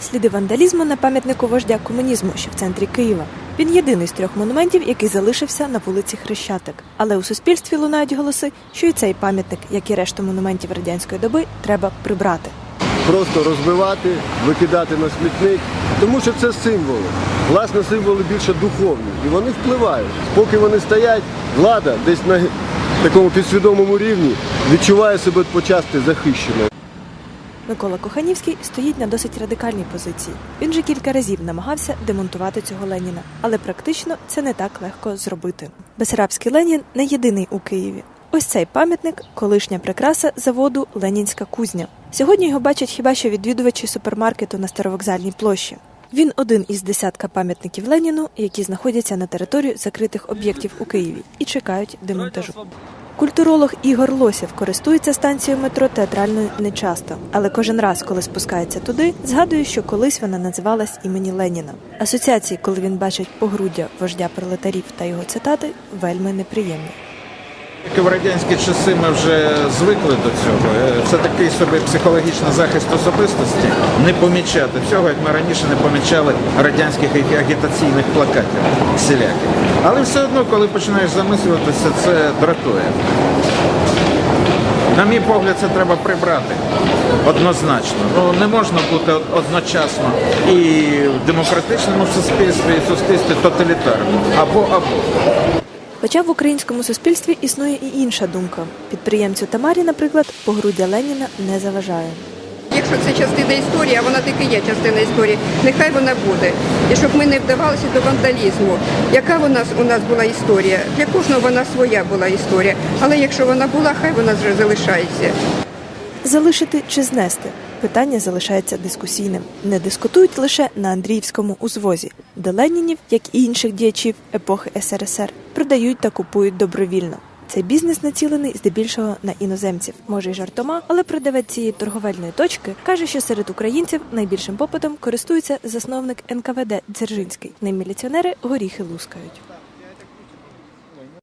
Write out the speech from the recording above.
Сліди вандалізму на пам'ятнику вождя комунізму, що в центрі Києва. Він єдиний з трьох монументів, який залишився на вулиці Хрещатик. Але у суспільстві лунають голоси, що і цей пам'ятник, як і решту монументів радянської доби, треба прибрати. просто розбивати, викидати на смітник, тому що це символи. Власне, символи більше духовні, і вони впливають. Поки вони стоять, влада десь на такому підсвідомому рівні відчуває себе почасти захищеною. Микола Коханівський стоїть на досить радикальній позиції. Він же кілька разів намагався демонтувати цього Леніна, але практично це не так легко зробити. Бесарабський Ленін не єдиний у Києві. Ось цей пам'ятник колишня прикраса заводу Ленінська кузня. Сьогодні його бачать хіба що відвідувачі супермаркету на старовокзальній площі. Він один із десятка пам'ятників Леніну, які знаходяться на території закритих об'єктів у Києві і чекають демонтажу. Культуролог Ігор Лосєв користується станцією метро театральною нечасто, але кожен раз, коли спускається туди, згадує, що колись вона називалась імені Леніна. Асоціації, коли він бачить погруддя вождя пролетарів та його цитати, вельми неприємні. Як і в радянські часи ми вже звикли до цього. Е, Це такий собі психологічний захист особистості. Не помічати всього, як ми раніше не помічали радянських агітаційних плакатів всіляких. Але все одно, коли починаєш замислюватися, це дратує. На мій погляд, це треба прибрати однозначно. Ну не можна бути одночасно і в демократичному суспільстві, і в суспільстві тоталітарному. Або або. Хоча в українському суспільстві існує і інша думка. Підприємцю Тамарі, наприклад, погруддя Леніна не заважає. Якщо це частина історії, а вона таки є частина історії, нехай вона буде. І щоб ми не вдавалися до вандалізму. Яка вона у нас була історія? Для кожного вона своя була історія. Але якщо вона була, хай вона вже залишається. Залишити чи знести питання залишається дискусійним. Не дискутують лише на Андріївському узвозі, де Ленінів, як і інших діячів епохи СРСР, продають та купують добровільно. Цей бізнес націлений здебільшого на іноземців, може й жартома, але продавець цієї торговельної точки каже, що серед українців найбільшим попитом користується засновник НКВД Дзержинський. Ним міліціонери горіхи лускають.